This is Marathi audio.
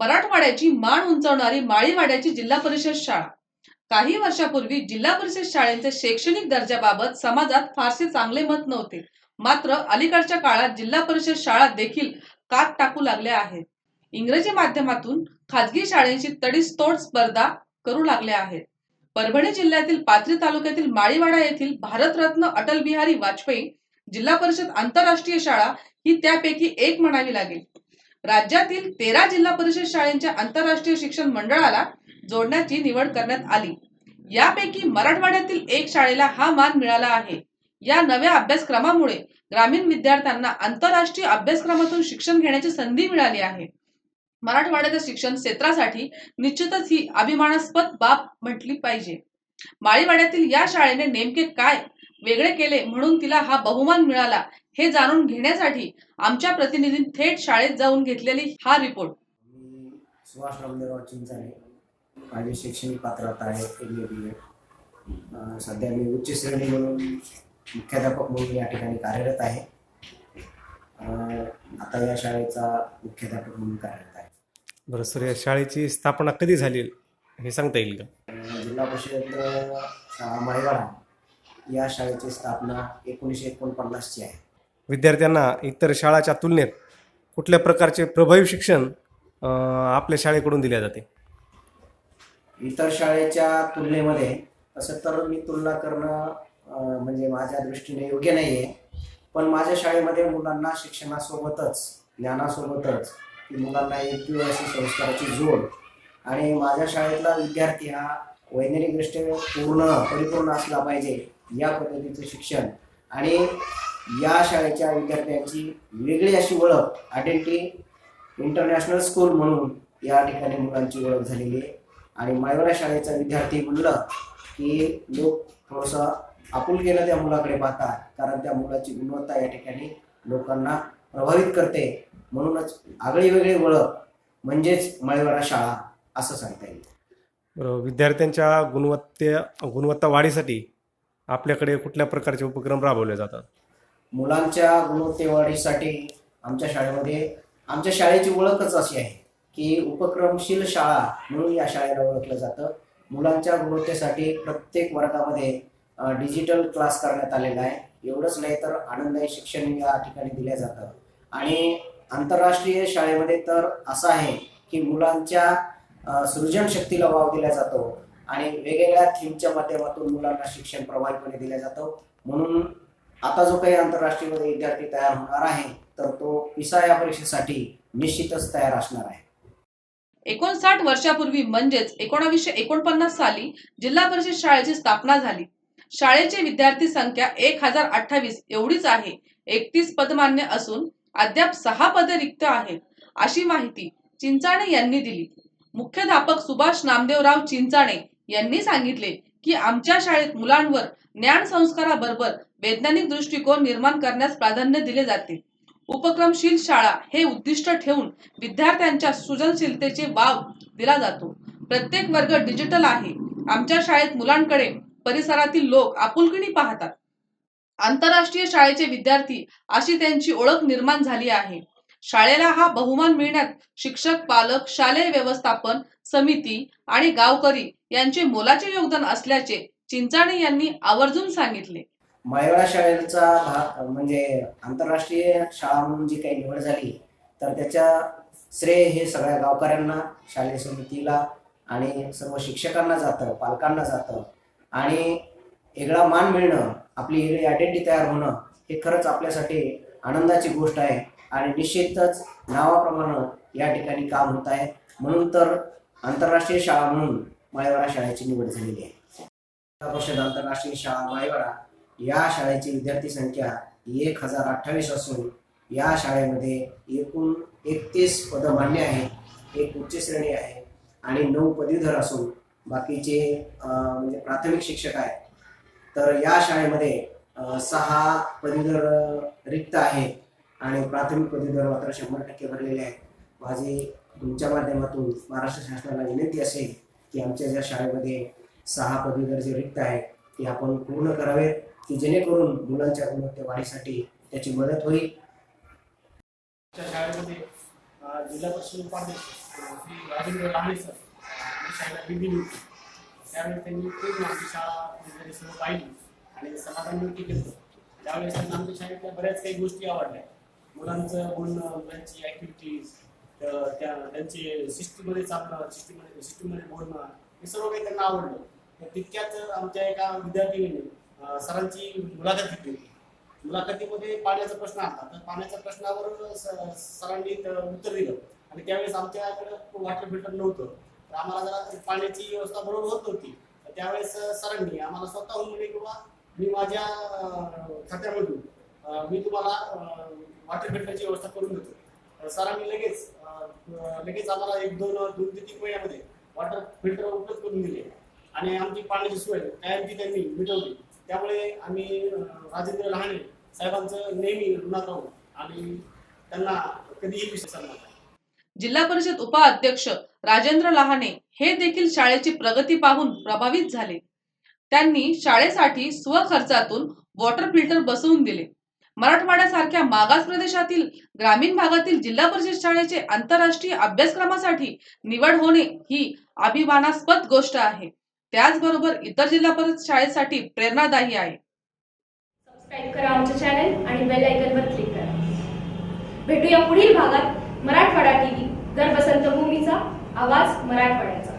मराठवाड्याची मान उंचावणारी माळीवाड्याची जिल्हा परिषद शाळा. काही वर्षापूर्वी जिल्हा परिषद शाळेचे शैक्षणिक दर्जाबाबत समाजात फारसे चांगले मत नव्हते. मात्र अलीकडच्या काळात जिल्हा परिषद शाळा देखील कात टाकू लागल्या आहेत. इंग्रजी माध्यमातून खाजगी शाळेंची तडीसतोड स्पर्धा करू लागल्या आहेत. परभणी जिल्ह्यातील पाथरी तालुक्यातील माळीवाडा येथील भारतरत्न अटल बिहारी वाजपेयी जिल्हा परिषद आंतरराष्ट्रीय शाळा ही त्यापैकी एक म्हणावी लागेल. राज्यातील तेरा जिल्हा परिषद शाळेंच्या आंतरराष्ट्रीय शिक्षण मंडळाला जोडण्याची निवड करण्यात आली. यापैकी मराठवाड्यातील एक शाळेला हा मान मिळाला आहे. या नव्या अभ्यासक्रमामुळे ग्रामीण विद्यार्थ्यांना आंतरराष्ट्रीय अभ्यासक्रमातून शिक्षण घेण्याची संधी मिळाली आहे. मराठवाड्याच्या शिक्षण क्षेत्रासाठी निश्चितच ही अभिमानास्पद बाब म्हटली पाहिजे. माळीवाड्यातील या शाळेने नेमके काय वेगळे केले म्हणून तिला हा बहुमान मिळाला हे जाणून घेण्यासाठी आमच्या प्रतिनिधींनी थेट शाळेत जाऊन घेतलेली हा रिपोर्ट सुभाष रामदेवराव चिंचाणे माझी शैक्षणिक पात्रता आहे एम ए बी एड सध्या मी उच्च श्रेणी म्हणून मुख्याध्यापक म्हणून या ठिकाणी कार्यरत आहे. अं, आता या शाळेचा मुख्याध्यापक म्हणून कार्यरत आहे. बरं सर या शाळेची स्थापना कधी झाली हे सांगता येईल का? जिल्हा परिषद शाळा माळेवाडा या शाळेची स्थापना एकोणीसशे एकोणपन्नासची आहे. विद्यार्थ्यांना इतर शाळाच्या तुलनेत कुठल्या प्रकारचे प्रभावी शिक्षण आपल्या शाळेकडून दिले जाते? इतर शाळेच्या तुलनेमध्ये तसं तर मी तुलना करणं म्हणजे माझ्या दृष्टीने योग्य नाही आहे पण माझ्या शाळेमध्ये मुलांना शिक्षणासोबतच ज्ञानासोबतच की मुलांना एक अशी संस्काराची जोड आणि माझ्या शाळेतला विद्यार्थी हा वैज्ञानिकदृष्ट्या पूर्ण परिपूर्ण असला पाहिजे. या पद्धतीचं शिक्षण. आणि या शाळेच्या विद्यार्थ्यांची वेगळी अशी ओळख आयडेंटिटी इंटरनॅशनल स्कूल म्हणून या ठिकाणी मुलांची ओळख झालेली आहे. आणि मायवरा शाळेचा विद्यार्थी म्हणलं की लोक थोडंसं आपुलकीनं त्या मुलाकडे पाहतात कारण त्या मुलाची गुणवत्ता या ठिकाणी लोकांना प्रभावित करते. म्हणूनच आगळी वेगळी ओळख म्हणजेच मळेवाडा शाळा असं सांगता येईल. विद्यार्थ्यांच्या गुणवत्ते गुणवत्ता वाढीसाठी आपल्याकडे कुठल्या प्रकारचे उपक्रम राबवले जातात? मुलांच्या गुणवत्तेवाढीसाठी आमच्या शाळेमध्ये आमच्या शाळेची ओळखच अशी आहे की उपक्रमशील शाळा म्हणून या शाळेला ओळखलं जातं. मुलांच्या गुणवत्तेसाठी प्रत्येक वर्गामध्ये डिजिटल क्लास करण्यात आलेला आहे. एवढंच नाही तर आनंददायी शिक्षण या ठिकाणी दिलं जातं. आणि आंतरराष्ट्रीय शाळेमध्ये तर असं आहे की मुलांच्या सृजनशक्तीला वाव दिला जातो. आणि वेगवेगळ्या थीमच्या माध्यमातून मुलांना शिक्षण प्रभावीपणे दिलं जातं. म्हणून आता जो काही आंतरराष्ट्रीय विद्यार्थी तयार होणार आहे तर तो पिसा या परीक्षेसाठी निश्चितच तयार असणार आहे. एकोणसाठ वर्षापूर्वी म्हणजेच एकोणावीसशे एकोणपन्नास साली जिल्हा परिषद शाळेची स्थापना झाली. शाळेची विद्यार्थी संख्या एक हजार अठ्ठावीस एवढीच आहे. एकतीस पदमान्य असून अद्याप सहा पद रिक्त आहेत अशी माहिती चिंचाणे यांनी दिली. मुख्याध्यापक सुभाष नामदेवराव चिंचाणे यांनी सांगितले की आमच्या शाळेत मुलांवर ज्ञान संस्काराबरोबर वैज्ञानिक दृष्टिकोन निर्माण करण्यास प्राधान्य दिले जाते. उपक्रमशील शाळा हे उद्दिष्ट ठेवून विद्यार्थ्यांच्या सृजनशीलतेचे वाव दिला जातो. प्रत्येक वर्ग डिजिटल आहे. आमच्या शाळेत मुलांकडे परिसरातील लोक आपुलकीने पाहतात. आंतरराष्ट्रीय शाळेचे विद्यार्थी अशी त्यांची ओळख निर्माण झाली आहे. शाळेला हा बहुमान मिळण्यात शिक्षक पालक शालेय व्यवस्थापन समिती आणि गावकरी यांचे मोलाचे योगदान असल्याचे चिंचाणे यांनी आवर्जून सांगितले. मायवाडा शाळेचा भाग म्हणजे आंतरराष्ट्रीय शाळा म्हणून जी काही निवड झाली तर त्याच्या श्रेय हे सगळ्या गावकऱ्यांना शालेय समितीला आणि सर्व शिक्षकांना जातं पालकांना जातं. आणि वेगळा मान मिळणं आपली वेगळी आयडेंटिटी तयार होणं हे खरंच आपल्यासाठी आनंदाची गोष्ट आहे. आणि निश्चितच नावाप्रमाणे या ठिकाणी काम होत आहे. म्हणून तर आंतरराष्ट्रीय शाळा म्हणून माळेवाडा शाळेची निवड झालेली आहे. परिषद आंतरराष्ट्रीय शाळा माळेवाडा या शाळेची विद्यार्थी संख्या एक हजार अठ्ठावीस असून या शाळेमध्ये एकूण एकतीस पदं मान्य आहे एक उच्च श्रेणी आहे आणि नऊ पदवीधर असून बाकीचे म्हणजे प्राथमिक शिक्षक आहेत. तर या शाळेमध्ये सहा पदवीधर रिक्त आहेत. आणि प्राथमिक पदवीधर मात्र शंभर टक्के भरलेले आहेत. माझी तुमच्या माध्यमातून महाराष्ट्र शासनाला विनंती असेल की आमच्या ज्या शाळेमध्ये सहा पदवीधर जे रिक्त आहेत ते आपण पूर्ण करावेत की जेणेकरून मुलांच्या गुणवत्ता वाढीसाठी त्याची मदत होईल. शाळेमध्ये जिल्हा परिषद उपाध्यक्ष राजेंद्र सर शाळेला भेट दिली होती. त्यावेळी त्यांनी खूप आमची शाळा वगैरे सर्व पाहिली आणि समाधान व्यक्त केलं. त्यावेळेस त्यांना आमच्या शाळेतल्या बऱ्याच काही गोष्टी आवडल्या. मुलांचं बोलणं मुलांची ॲक्टिव्हिटीज त्या त्यांचे शिस्तीमध्ये चालणं शिस्तीमध्ये सिस्टीममध्ये बोलणं हे सर्व काही त्यांना आवडलं. तर तितक्याच आमच्या एका विद्यार्थिनीने सरांची मुलाखत घेतली होती. मुलाखतीमध्ये पाण्याचा प्रश्न आला. तर पाण्याच्या प्रश्नावर सरांनी उत्तर दिलं. आणि त्यावेळेस आमच्याकडे वॉटर फिल्टर नव्हतं. तर आम्हाला जरा पाण्याची व्यवस्था बरोबर होत नव्हती. तर त्यावेळेस सरांनी आम्हाला स्वतःहून म्हणे किंवा मी माझ्या खात्यामधून मी तुम्हाला वॉटर फिल्टरची व्यवस्था करून देतो. सरांनी लगेच लगेच आम्हाला एक दोन दोन ते तीन महिन्यामध्ये वॉटर फिल्टर उपलब्ध करून दिले. आणि आमची पाण्याची सोय कायमची त्यांनी मिटवली. त्यामुळे आम्ही राजेंद्र लहाणे साहेबांचं नेहमी ऋणात राहू. आणि त्यांना कधीही विसरणार नाही. जिल्हा परिषद उपाध्यक्ष राजेंद्र लहाने हे देखील शाळेची प्रगती पाहून प्रभावित झाले. त्यांनी शाळेसाठी स्वखर्चातून वॉटर फिल्टर बसवून दिले. मराठवाड्यासारख्या मागास प्रदेशातील ग्रामीण भागातील जिल्हा परिषद शाळेचे आंतरराष्ट्रीय अभ्यासक्रमासाठी निवड होणे ही अभिमानास्पद गोष्ट आहे. त्याचबरोबर इतर जिल्हा परिषद शाळेसाठी प्रेरणादायी आहे. सबस्क्राईब करा चॅनल आणि बेल क्लिक करा. भेटूया पुढील भागात मराठवाडा टीव्ही दर वसंत भूमीचा आवाज मराठवाड्याचा.